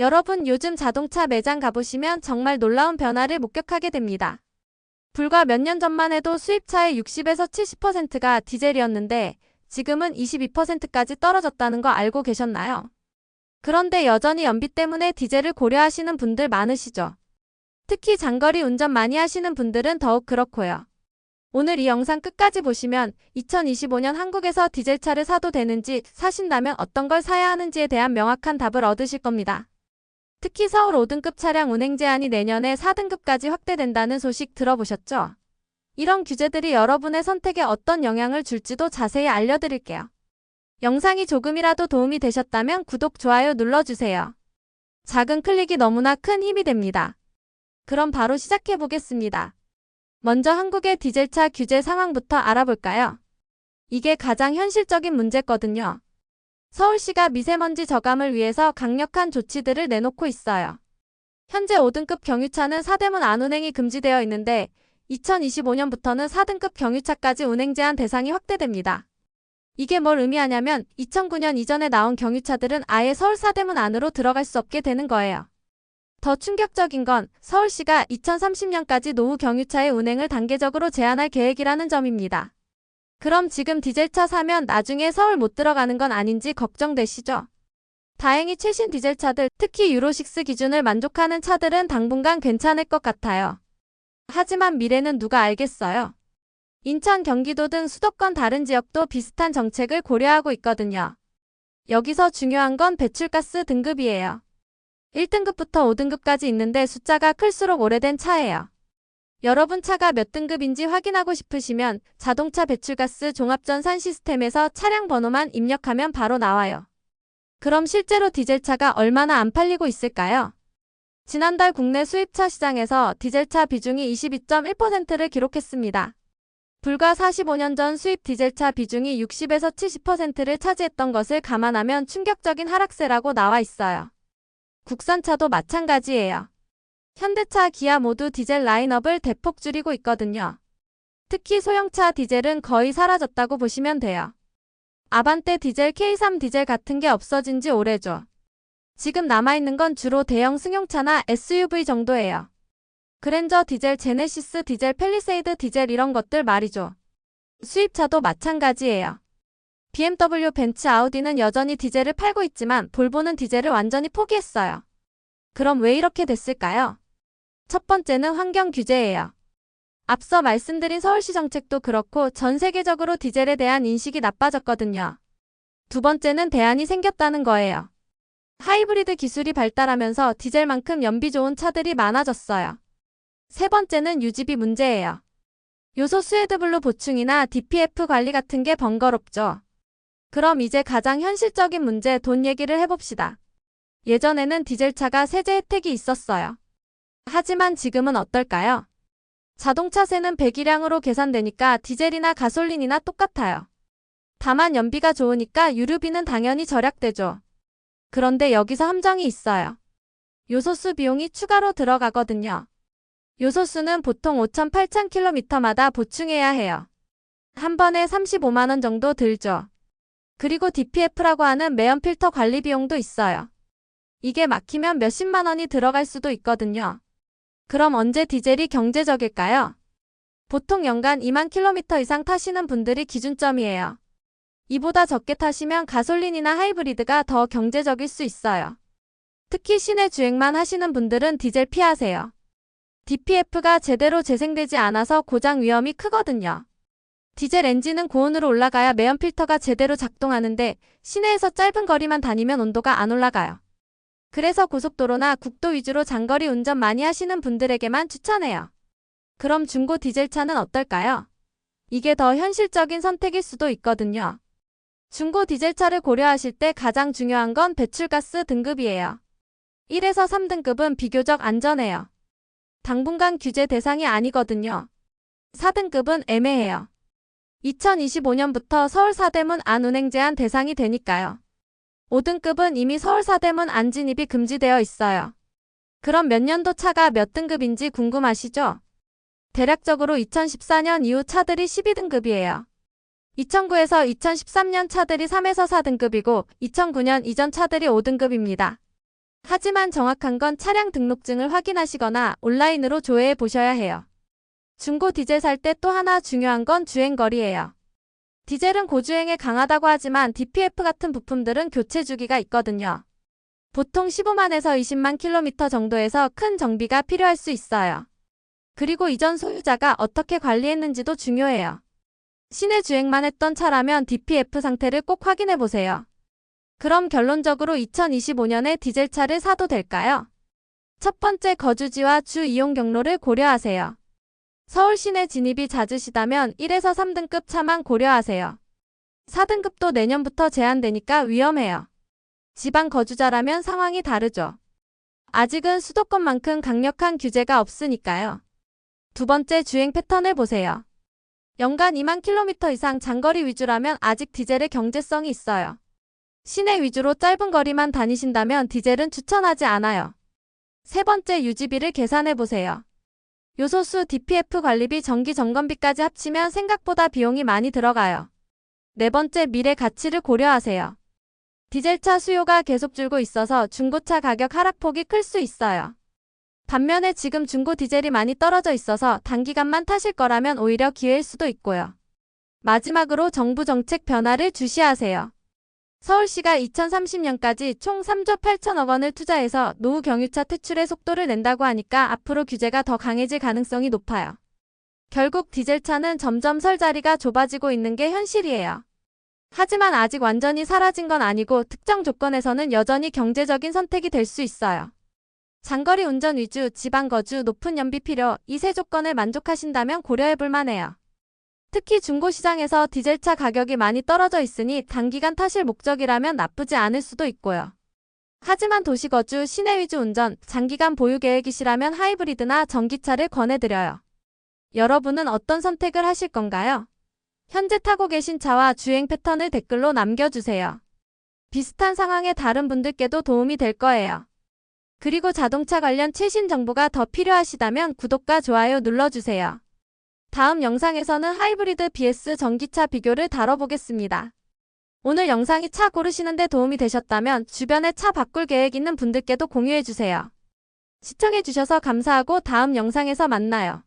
여러분 요즘 자동차 매장 가보시면 정말 놀라운 변화를 목격하게 됩니다. 불과 몇 년 전만 해도 수입차의 60에서 70%가 디젤이었는데 지금은 22%까지 떨어졌다는 거 알고 계셨나요? 그런데 여전히 연비 때문에 디젤을 고려하시는 분들 많으시죠? 특히 장거리 운전 많이 하시는 분들은 더욱 그렇고요. 오늘 이 영상 끝까지 보시면 2025년 한국에서 디젤차를 사도 되는지 사신다면 어떤 걸 사야 하는지에 대한 명확한 답을 얻으실 겁니다. 특히 서울 5등급 차량 운행 제한이 내년에 4등급까지 확대된다는 소식 들어보셨죠? 이런 규제들이 여러분의 선택에 어떤 영향을 줄지도 자세히 알려드릴게요. 영상이 조금이라도 도움이 되셨다면 구독, 좋아요 눌러주세요. 작은 클릭이 너무나 큰 힘이 됩니다. 그럼 바로 시작해 보겠습니다. 먼저 한국의 디젤차 규제 상황부터 알아볼까요? 이게 가장 현실적인 문제거든요. 서울시가 미세먼지 저감을 위해서 강력한 조치들을 내놓고 있어요. 현재 5등급 경유차는 사대문 안 운행이 금지되어 있는데 2025년부터는 4등급 경유차까지 운행 제한 대상이 확대됩니다. 이게 뭘 의미하냐면 2009년 이전에 나온 경유차들은 아예 서울 사대문 안으로 들어갈 수 없게 되는 거예요. 더 충격적인 건 서울시가 2030년까지 노후 경유차의 운행을 단계적으로 제한할 계획이라는 점입니다. 그럼 지금 디젤차 사면 나중에 서울 못 들어가는 건 아닌지 걱정되시죠? 다행히 최신 디젤차들, 특히 유로6 기준을 만족하는 차들은 당분간 괜찮을 것 같아요. 하지만 미래는 누가 알겠어요? 인천, 경기도 등 수도권 다른 지역도 비슷한 정책을 고려하고 있거든요. 여기서 중요한 건 배출가스 등급이에요. 1등급부터 5등급까지 있는데 숫자가 클수록 오래된 차예요. 여러분 차가 몇 등급인지 확인하고 싶으시면 자동차 배출가스 종합전산 시스템에서 차량 번호만 입력하면 바로 나와요. 그럼 실제로 디젤차가 얼마나 안 팔리고 있을까요? 지난달 국내 수입차 시장에서 디젤차 비중이 22.1%를 기록했습니다. 불과 45년 전 수입 디젤차 비중이 60에서 70%를 차지했던 것을 감안하면 충격적인 하락세라고 나와 있어요. 국산차도 마찬가지예요. 현대차, 기아 모두 디젤 라인업을 대폭 줄이고 있거든요. 특히 소형차 디젤은 거의 사라졌다고 보시면 돼요. 아반떼 디젤, K3 디젤 같은 게 없어진 지 오래죠. 지금 남아있는 건 주로 대형 승용차나 SUV 정도예요. 그랜저 디젤, 제네시스 디젤, 펠리세이드 디젤 이런 것들 말이죠. 수입차도 마찬가지예요. BMW, 벤츠, 아우디는 여전히 디젤을 팔고 있지만 볼보는 디젤을 완전히 포기했어요. 그럼 왜 이렇게 됐을까요? 첫 번째는 환경 규제예요. 앞서 말씀드린 서울시 정책도 그렇고 전 세계적으로 디젤에 대한 인식이 나빠졌거든요. 두 번째는 대안이 생겼다는 거예요. 하이브리드 기술이 발달하면서 디젤만큼 연비 좋은 차들이 많아졌어요. 세 번째는 유지비 문제예요. 요소 스웨드블루 보충이나 DPF 관리 같은 게 번거롭죠. 그럼 이제 가장 현실적인 문제 돈 얘기를 해봅시다. 예전에는 디젤차가 세제 혜택이 있었어요. 하지만 지금은 어떨까요? 자동차세는 배기량으로 계산되니까 디젤이나 가솔린이나 똑같아요. 다만 연비가 좋으니까 유류비는 당연히 절약되죠. 그런데 여기서 함정이 있어요. 요소수 비용이 추가로 들어가거든요. 요소수는 보통 5천, 8천 킬로미터마다 보충해야 해요. 한 번에 35만원 정도 들죠. 그리고 DPF라고 하는 매연 필터 관리 비용도 있어요. 이게 막히면 몇십만 원이 들어갈 수도 있거든요. 그럼 언제 디젤이 경제적일까요? 보통 연간 2만 킬로미터 이상 타시는 분들이 기준점이에요. 이보다 적게 타시면 가솔린이나 하이브리드가 더 경제적일 수 있어요. 특히 시내 주행만 하시는 분들은 디젤 피하세요. DPF가 제대로 재생되지 않아서 고장 위험이 크거든요. 디젤 엔진은 고온으로 올라가야 매연 필터가 제대로 작동하는데 시내에서 짧은 거리만 다니면 온도가 안 올라가요. 그래서 고속도로나 국도 위주로 장거리 운전 많이 하시는 분들에게만 추천해요. 그럼 중고 디젤차는 어떨까요? 이게 더 현실적인 선택일 수도 있거든요. 중고 디젤차를 고려하실 때 가장 중요한 건 배출가스 등급이에요. 1에서 3등급은 비교적 안전해요. 당분간 규제 대상이 아니거든요. 4등급은 애매해요. 2025년부터 서울 사대문 안 운행 제한 대상이 되니까요. 5등급은 이미 서울 사대문 안 진입이 금지되어 있어요. 그럼 몇 년도 차가 몇 등급인지 궁금하시죠? 대략적으로 2014년 이후 차들이 12등급이에요. 2009에서 2013년 차들이 3에서 4등급이고 2009년 이전 차들이 5등급입니다. 하지만 정확한 건 차량 등록증을 확인하시거나 온라인으로 조회해 보셔야 해요. 중고 디젤 살 때 또 하나 중요한 건 주행거리예요. 디젤은 고주행에 강하다고 하지만 DPF 같은 부품들은 교체 주기가 있거든요. 보통 15만에서 20만 킬로미터 정도에서 큰 정비가 필요할 수 있어요. 그리고 이전 소유자가 어떻게 관리했는지도 중요해요. 시내 주행만 했던 차라면 DPF 상태를 꼭 확인해 보세요. 그럼 결론적으로 2025년에 디젤차를 사도 될까요? 첫 번째 거주지와 주 이용 경로를 고려하세요. 서울 시내 진입이 잦으시다면 1에서 3등급 차만 고려하세요. 4등급도 내년부터 제한되니까 위험해요. 지방 거주자라면 상황이 다르죠. 아직은 수도권만큼 강력한 규제가 없으니까요. 두 번째 주행 패턴을 보세요. 연간 2만 킬로미터 이상 장거리 위주라면 아직 디젤의 경제성이 있어요. 시내 위주로 짧은 거리만 다니신다면 디젤은 추천하지 않아요. 세 번째 유지비를 계산해 보세요. 요소수 DPF 관리비 정기 점검비까지 합치면 생각보다 비용이 많이 들어가요. 네 번째 미래 가치를 고려하세요. 디젤차 수요가 계속 줄고 있어서 중고차 가격 하락폭이 클 수 있어요. 반면에 지금 중고 디젤이 많이 떨어져 있어서 단기간만 타실 거라면 오히려 기회일 수도 있고요. 마지막으로 정부 정책 변화를 주시하세요. 서울시가 2030년까지 총 3조 8천억 원을 투자해서 노후 경유차 퇴출의 속도를 낸다고 하니까 앞으로 규제가 더 강해질 가능성이 높아요. 결국 디젤차는 점점 설 자리가 좁아지고 있는 게 현실이에요. 하지만 아직 완전히 사라진 건 아니고 특정 조건에서는 여전히 경제적인 선택이 될 수 있어요. 장거리 운전 위주, 지방 거주, 높은 연비 필요 이 세 조건을 만족하신다면 고려해 볼 만해요. 특히 중고시장에서 디젤차 가격이 많이 떨어져 있으니 단기간 타실 목적이라면 나쁘지 않을 수도 있고요. 하지만 도시거주, 시내 위주 운전, 장기간 보유 계획이시라면 하이브리드나 전기차를 권해드려요. 여러분은 어떤 선택을 하실 건가요? 현재 타고 계신 차와 주행 패턴을 댓글로 남겨주세요. 비슷한 상황의 다른 분들께도 도움이 될 거예요. 그리고 자동차 관련 최신 정보가 더 필요하시다면 구독과 좋아요 눌러주세요. 다음 영상에서는 하이브리드 vs 전기차 비교를 다뤄보겠습니다. 오늘 영상이 차 고르시는데 도움이 되셨다면 주변에 차 바꿀 계획 있는 분들께도 공유해주세요. 시청해주셔서 감사하고 다음 영상에서 만나요.